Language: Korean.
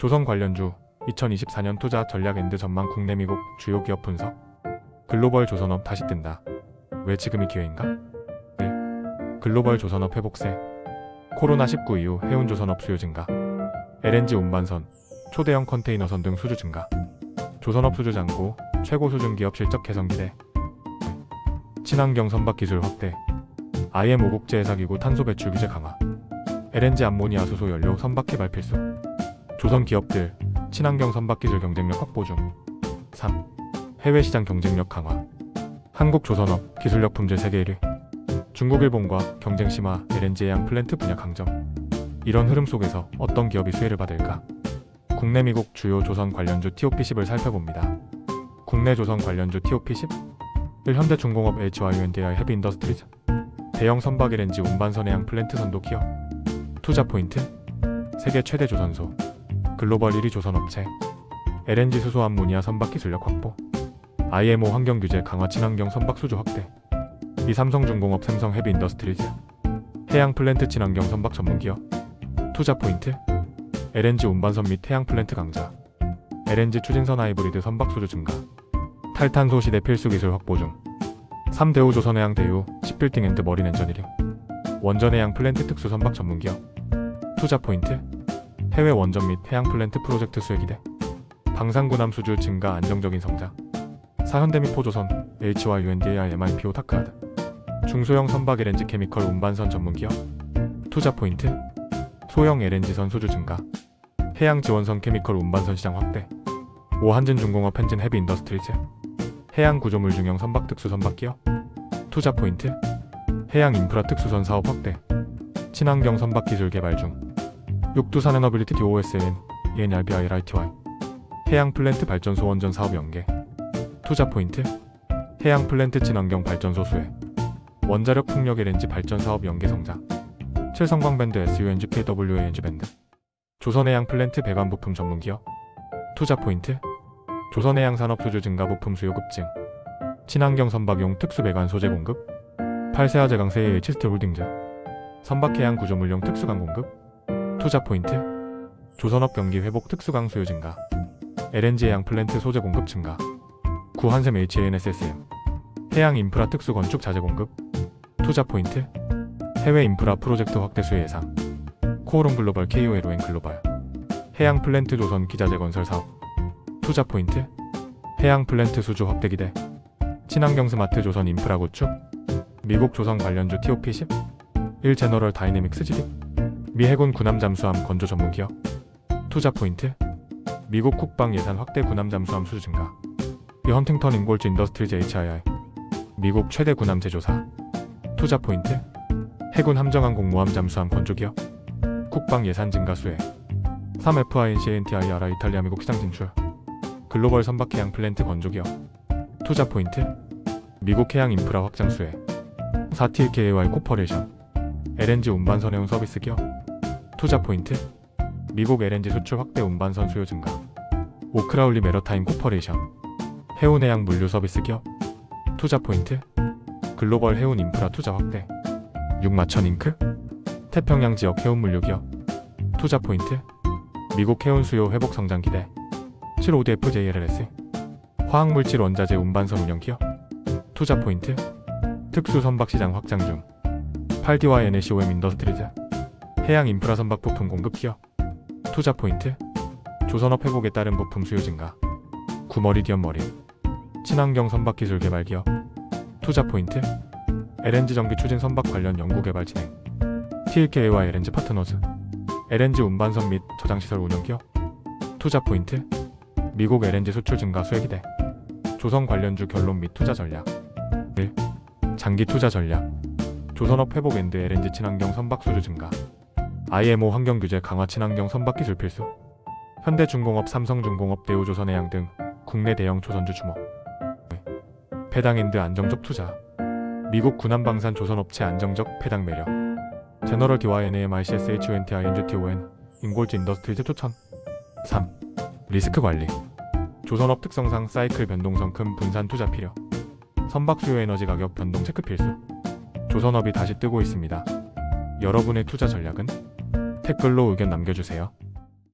조선 관련주 2024년 투자 전략 앤드 전망 국내 미국 주요 기업 분석. 글로벌 조선업 다시 뜬다. 왜 지금이 기회인가? 1. 글로벌 조선업 회복세. 코로나19 이후 해운 조선업 수요 증가. LNG 운반선 초대형 컨테이너선 등 수주 증가. 조선업 수주 잔고 최고 수준 기업 실적 개선 기대. 친환경 선박 기술 확대. IMO 국제회사기구 탄소 배출 규제 강화. LNG 암모니아 수소 연료 선박 개발 필수 조선 기업들 친환경 선박 기술 경쟁력 확보 중. 3. 해외 시장 경쟁력 강화. 한국 조선업 기술력 품질 세계 1위. 중국 일본과 경쟁 심화 LNG 해양 플랜트 분야 강점. 이런 흐름 속에서 어떤 기업이 수혜를 받을까? 국내 미국 주요 조선 관련주 TOP10을 살펴봅니다. 국내 조선 관련주 TOP10 1. 현대중공업 HYUNDI 헤비 인더스트리즈 대형 선박 LNG 운반선 해양 플랜트 선도 기업. 투자 포인트? 세계 최대 조선소 글로벌 1위 조선업체 LNG 수소 암모니아 선박 기술력 확보 IMO 환경 규제 강화 친환경 선박 수주 확대 이 삼성중공업 삼성 헤비 인더스트리즈 해양 플랜트 친환경 선박 전문 기업 투자 포인트 LNG 운반선 및 해양 플랜트 강자 LNG 추진선 하이브리드 선박 수주 증가 탈탄소 시대 필수 기술 확보 중 3대우 조선해양 대유 10빌딩 앤드 머린 엔저니링 원전해양 플랜트 특수 선박 전문 기업 투자 포인트 해외 원전 및 해양 플랜트 프로젝트 수혜 기대. 방산군함 수주 증가 안정적인 성장. 사현대 및 포조선 HYUNDAI MIPO 타크하드. 중소형 선박 LNG 케미컬 운반선 전문 기업. 투자 포인트 소형 LNG선 수주 증가. 해양 지원선 케미컬 운반선 시장 확대. 오한진 중공업 현진 헤비 인더스트리즈. 해양 구조물 중형 선박 특수 선박 기업. 투자 포인트 해양 인프라 특수선 사업 확대. 친환경 선박 기술 개발 중 육두산 에너빌리티 DOSN ENRBI RITY 해양 플랜트 발전소 원전 사업 연계 투자 포인트 해양 플랜트 친환경 발전소 수혜 원자력 풍력 LNG 발전 사업 연계 성장 칠성광 밴드 SUNG KWANG 밴드 조선해양 플랜트 배관 부품 전문 기업 투자 포인트 조선해양 산업 수주 증가 부품 수요 급증 친환경 선박용 특수 배관 소재 공급 8세화 제강세 H 스틸 홀딩즈 선박해양 구조물용 특수강 공급 투자 포인트 조선업 경기 회복 특수 강 수요 증가 LNG 해양 플랜트 소재 공급 증가 구한샘 HANSSM 해양 인프라 특수 건축 자재 공급 투자 포인트 해외 인프라 프로젝트 확대 수요 예상 코오롱 글로벌 KOLON 글로벌 해양 플랜트 조선 기자재 건설 사업 투자 포인트 해양 플랜트 수주 확대 기대 친환경 스마트 조선 인프라 구축 미국 조선 관련주 TOP10 1 제너럴 다이내믹스 지립 미 해군 군함 잠수함 건조 전문 기업. 투자 포인트 미국 국방 예산 확대 군함 잠수함 수주 증가. 이 헌팅턴 인골즈 인더스트리즈 HII 미국 최대 군함 제조사. 투자 포인트 해군 함정항 공모함 잠수함 건조 기업. 국방 예산 증가 수혜. 3FINCNTIRI 이탈리아 미국 시장 진출. 글로벌 선박 해양 플랜트 건조 기업. 투자 포인트 미국 해양 인프라 확장 수혜. 4TKAY 코퍼레이션. LNG 운반선 해운 서비스 기업 투자 포인트? 미국 LNG 수출 확대 운반선 수요 증가. 오크라울리 메러타임 코퍼레이션. 해운 해양 물류 서비스 기업. 투자 포인트? 글로벌 해운 인프라 투자 확대. 육마천 잉크? 태평양 지역 해운 물류 기업. 투자 포인트? 미국 해운 수요 회복 성장 기대. 75DFJLLS 화학물질 원자재 운반선 운영 기업. 투자 포인트? 특수 선박 시장 확장 중. 8D와 NACOM 인더스트리즈 해양 인프라 선박 부품 공급 기업 투자 포인트. 조선업 회복에 따른 부품 수요 증가. 구머리디엄 머리. 친환경 선박 기술 개발 기업 투자 포인트. LNG 전기 추진 선박 관련 연구 개발 진행. TLK와 LNG 파트너즈. LNG 운반선 및 저장시설 운영 기업 투자 포인트. 미국 LNG 수출 증가 수혜 기대. 조선 관련주 결론 및 투자 전략. 1. 장기 투자 전략. 조선업 회복 앤드 LNG 친환경 선박 수주 증가 IMO 환경 규제 강화 친환경 선박 기술 필수 현대중공업 삼성중공업 대우조선해양 등 국내 대형 조선주 주목. 배당 앤드 안정적 투자. 미국 군함방산 조선업체 안정적 배당 매력. 제너럴 DYNAMICSHUNTINGTON 인골즈 인더스트리즈 추천 3. 리스크 관리. 조선업 특성상 사이클 변동성 큰 분산 투자 필요. 선박 수요 에너지 가격 변동 체크 필수. 조선업이 다시 뜨고 있습니다. 여러분의 투자 전략은? 댓글로 의견 남겨주세요.